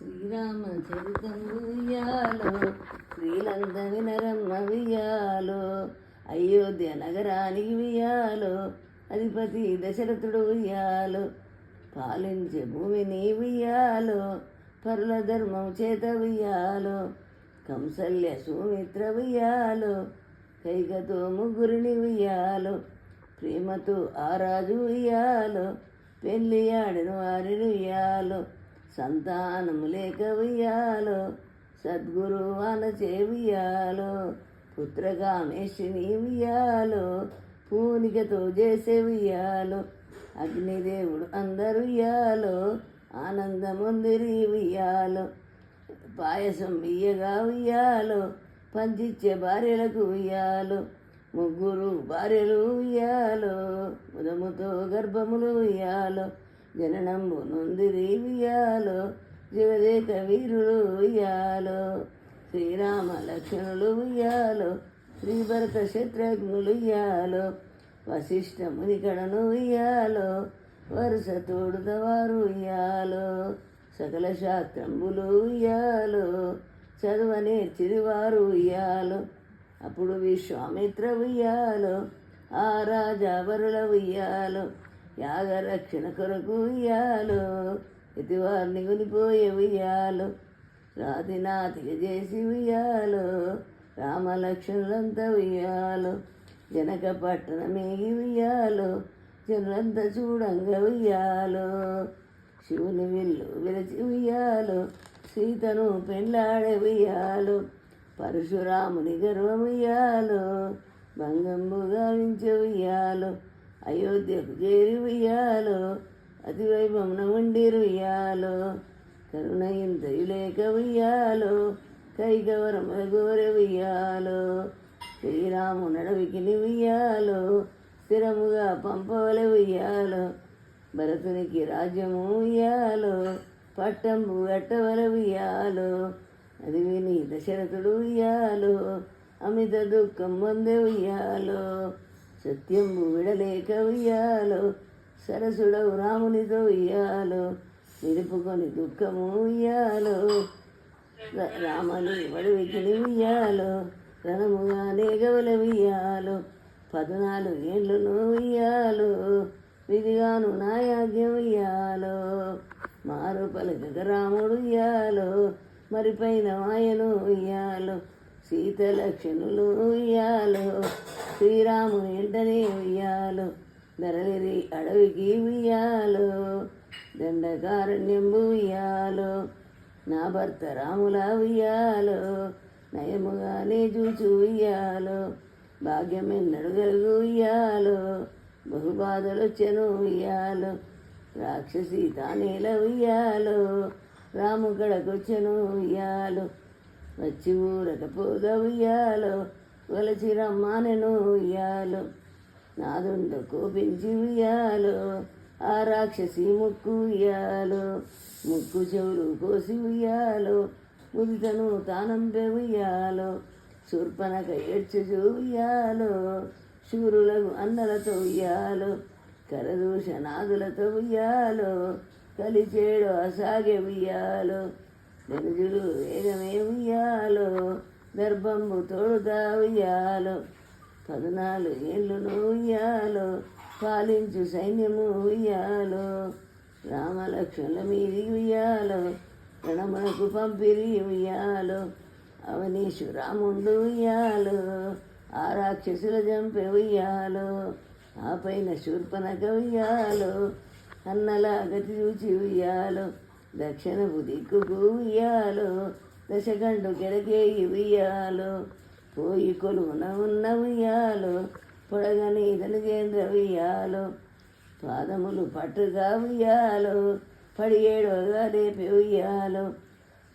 శ్రీరామ చరితం ఉయ్యాలో శ్రీలంద వినరమ్మ వియ్యాలో అయోధ్య నగరానికి ఉయ్యాలో అధిపతి దశరథుడు ఉయ్యాలో పాలించే భూమిని వియ్యాలో పరుల ధర్మం చేత వియ్యాలో కంసల్య సుమిత్ర వియ్యాలో కైకతో ముగ్గురిని వియ్యాలో ప్రేమతో ఆ రాజు ఉయ్యాలో పెళ్ళి ఆడిన వారిని ఉయ్యాలో సంతానము లేక ఉయ్యాలో సద్గురు అనచే ఉయ్యాలో పుత్రకామేశిని ఉయ్యాలో పూనికతో చేసే ఉయ్యాలో అగ్నిదేవుడు అందరు ఉయ్యాలో ఆనందముందిరి ఉయ్యాలో పాయసం బియ్యగా ఉయ్యాలో పంచిచ్చే భార్యలకు ఉయ్యాలో ముగ్గురు భార్యలు ఉయ్యాలో ఉదముతో గర్భములు ఉయ్యాలో జననంబు నొందిరి ఉయ్యాలో జగదేక వీరులు ఉయ్యాలో శ్రీరామ లక్ష్మణులు ఉయ్యాలో శ్రీభరత శత్రుఘ్నులు ఉయ్యాలో వశిష్ఠ మునికడను ఉయ్యాలో వరుస తోడుతవారు ఉయ్యాలో సకల శాస్త్రంబులు ఉయ్యాలో చదువనే చిరివారు ఉయ్యాలో అప్పుడు విశ్వామిత్ర ఉయ్యాలో ఆ రాజా వరుల త్యాగ రక్షణ కొరకు ఉయ్యాలో ఇతివారిని కొనిపోయే ఉయ్యాలో. రాతి నాతిక చేసి ఉయ్యాలో రామలక్ష్మణులంతా ఉయ్యాలో. జనక పట్టణమేగి ఉయ్యాలో జనులంతా చూడంగా ఉయ్యాలో. శివుని విల్లు విరచి ఉయ్యాలో సీతను పెళ్ళాడే ఉయ్యాలో. పరశురాముని గర్వముయ్యాలో భంగంబు గావించే ఉయ్యాలో. అయోధ్యకు చేరి ఉయ్యాలో అతి వైభవమున ఉండి ఉయ్యాలో కరుణ ఇంతయు లేక ఉయ్యాలో కైకవరముల గోరె ఉయ్యాలో శ్రీరాము నడవికి ఉయ్యాలో స్థిరముగా పంపవలె ఉయ్యాలో భరతునికి రాజ్యము ఉయ్యాలో పట్టంబు గట్టవల ఉయ్యాలో అది విని దశరథుడు ఉయ్యాలో అమిత దుఃఖం పొందే ఉయ్యాలో సత్యంబు విడలేక ఉయ్యాలో సరసుడవు రామునితో ఉయ్యాలో నిలుపుకొని దుఃఖము ఉయ్యాలో రామని వడివికిని ఉయ్యాలో రణముగా నేగవల ఉయ్యాలో పద్నాలుగు ఏళ్ళను ఉయ్యాలో విధిగాను నాయాజ్ఞం ఉయ్యాలో మారు పలకక రాముడు ఉయ్యాలో మరిపైన పైన ఇయ్యాలో ఉయ్యాలో సీత లక్షణులు ఉయ్యాలో శ్రీరాముని వెంటనే ఉయ్యాలో ధరలిరి అడవికి ఉయ్యాలో దండకారణ్యంబు ఉయ్యాలో నా భర్త రాముల ఉయ్యాలో నయముగానే చూచు ఉయ్యాలో భాగ్యమెన్నడు గలుగు ఉయ్యాలో చెను ఉయ్యాలో రాక్షసి తానేల ఉయ్యాలో రాము గడకొచ్చెను ఉయ్యాలో వచ్చి ఊరకపోద ఉయ్యాలో వలచి రమ్మానెను ఉయ్యాలో నాదుండ కోపించి ఉయ్యాలో. ఆ రాక్షసి ముక్కు ఉయ్యాలో. ముక్కు చెవులు కోసి ఉయ్యాలో. ముదితను తానంపే ఉయ్యాలో. శూర్పనక ఏడ్చుచు ఉయ్యాలో. శూరులకు అన్నలతో ఉయ్యాలో. కరదూషణాదులతో ఉయ్యాలో. కలిచేడు అసాగే ఉయ్యాలో. ధనుజులు వేగమే ఉయ్యాలో దర్భంబు తోడుదా ఉయ్యాలో పద్నాలుగు ఏళ్ళును ఉయ్యాలో? పాలించు సైన్యము ఉయ్యాలో? రామలక్ష్మణుల మీది ఉయ్యాలో? రణమునకు పంపిరి ఉయ్యాలో? అవనీషు రాముండు ఉయ్యాలో? ఆ రాక్షసుల చంపే ఉయ్యాలో? ఆ పైన శూర్పనక ఉయ్యాలో? అన్నలా గతి చూచి ఉయ్యాలో? దక్షిణపు దిక్కుకు ఉయ్యాలో దశగండు కెరకేయి ఉయ్యాలో పోయి కొలువున ఉన్న ఉయ్యాలో పొడగని ధనజేంద్ర ఉయ్యాలో పాదములు పట్టుగా ఉయ్యాలో పడియేడోగా రేపి ఉయ్యాలో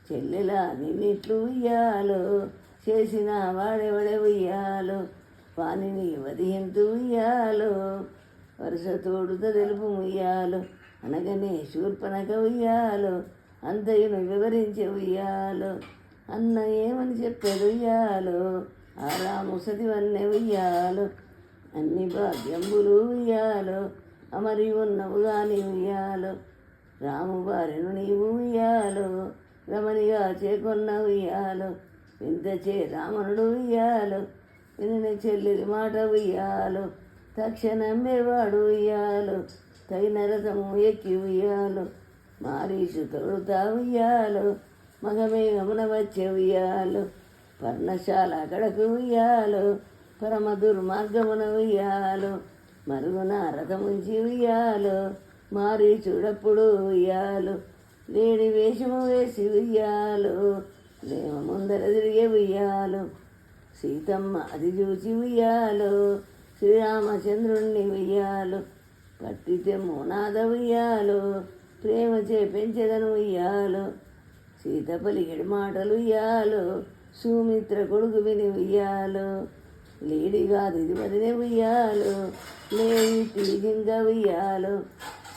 చెల్లెలా నిన్నిట్లు ఉయ్యాలో చేసిన వాడెవడే ఉయ్యాలో వాణిని వదియంతు ఉయ్యాలో వరుస తోడుత తెలుపు ఉయ్యాలో అనగానే శూర్పనక ఉయ్యాలో అంతయును వివరించి ఉయ్యాలో అన్న ఏమని చెప్పాడు ఉయ్యాలో ఆ రాముసతి వన్నె ఉయ్యాలో అన్ని భాగ్యంబులు ఉయ్యాలో అమరి ఉన్నవుగా గాని ఉయ్యాలో రాము భార్యను నీవు ఉయ్యాలో రమణిగా చేకొన్న ఉయ్యాలు వింత చే రావణుడు ఉయ్యాలు విని చెల్లెలి మాట ఉయ్యాలు తక్షణం వాడు ఉయ్యాలు తగిన రథము ఎక్కి ఉయ్యాలు మారీచు తొడుతా ఉయ్యాలు మగమేఘమున వచ్చే ఉయ్యాలు పర్ణశాల అక్కడకు ఉయ్యాలు పరమ దుర్మార్గమున ఉయ్యాలు మరుగున రథముంచి ఉయ్యాలు మారి చూడప్పుడు ఉయ్యాలు లేడి వేషము వేసి ఉయ్యాలు దేవ ముందర తిరిగే ఉయ్యాలు సీతమ్మ అది చూచి ఉయ్యాలు శ్రీరామచంద్రుణ్ణి ఉయ్యాలు పట్టితే మోనాదవయ్యాలు ప్రేమ చే ఉయ్యాలో సీత పలికిడి మాటలు ఉయ్యాలు సుమిత్ర కొడుకు విని ఉయ్యాలు కాదు ఇది వదిలే ఉయ్యాలు లేడి జింక ఉయ్యాలు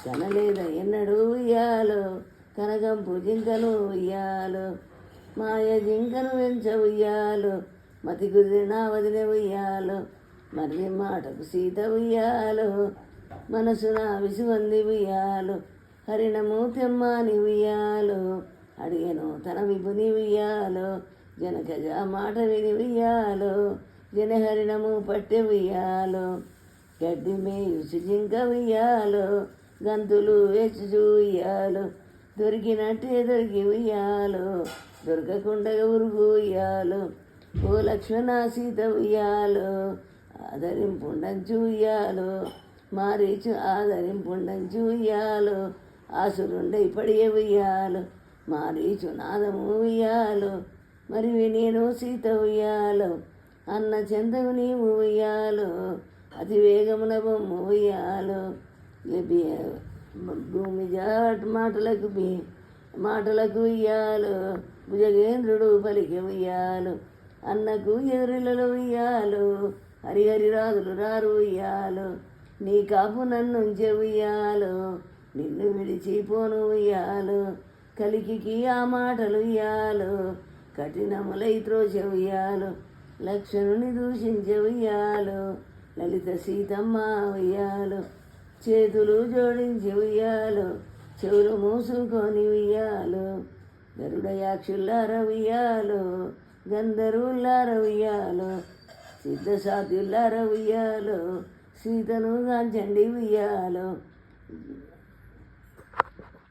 కనలేద ఎన్నడూ ఉయ్యాలు కనకంపు జింకను ఉయ్యాలు మాయ జింకను వెంచ ఉయ్యాలు మతి కుదిరిన వదిలే ఉయ్యాలు మరి మాటకు సీత ఉయ్యాలు మనసున విసువంది ఉయ్యాలు హరిణము తెమ్మాని ఉయ్యాలు అడిగను తన విభుని ఉయ్యాలు జనకజ మాట విని ఉయ్యాలు జనహరిణము పట్టె ఉయ్యాలు గడ్డి మేయుసు జింక ఉయ్యాలు గంతులు వేచి చూయాలు దొరికినట్టే దొరికి ఉయ్యాలు దొరకకుండా ఉరుగు ఉయ్యాలు ఓ లక్ష్మణ సీత ఉయ్యాలు ఆదరింపుండంచు చూయాలు. మారీచు ఆదరింపుండంచు ఉయ్యాలు. ఆసురుండై పడియ ఉయ్యాలు. మారీచు నాదము ఉయ్యాలు. మరి నేను సీత ఉయ్యాలు. అన్న చెందవు నీవు ఉయ్యాలు. అతి వేగమున బొమ్మ ఉయ్యాలు. భూమి జాట్ మాటలకు మాటలకు ఉయ్యాలు. భుజగేంద్రుడు పలికి ఉయ్యాలు. అన్నకు ఎదురులలో ఉయ్యాలు. హరిహరి రాజులు రారు ఉయ్యాలు. నీ కాపు నన్ను ఉయ్యాలు నిన్ను విడిచిపోను ఉయ్యాలు కలికికి ఆ మాటలు ఇయ్యాలు కఠినములై త్రోచెయ్యాలు లక్ష్మణుని దూషించవయ్యాలు లలిత సీతమ్మ ఉయ్యాలు చేతులు జోడించి ఉయ్యాలు చెవులు మూసుకొని ఉయ్యాలు గరుడయాక్షుల్లార ఉయ్యాలు గంధర్వుల్లార ఉయ్యాలు సిద్ధసాధ్యుల్లార ఉయ్యాలు సీతను గాంచండి ఉయ్యాలో.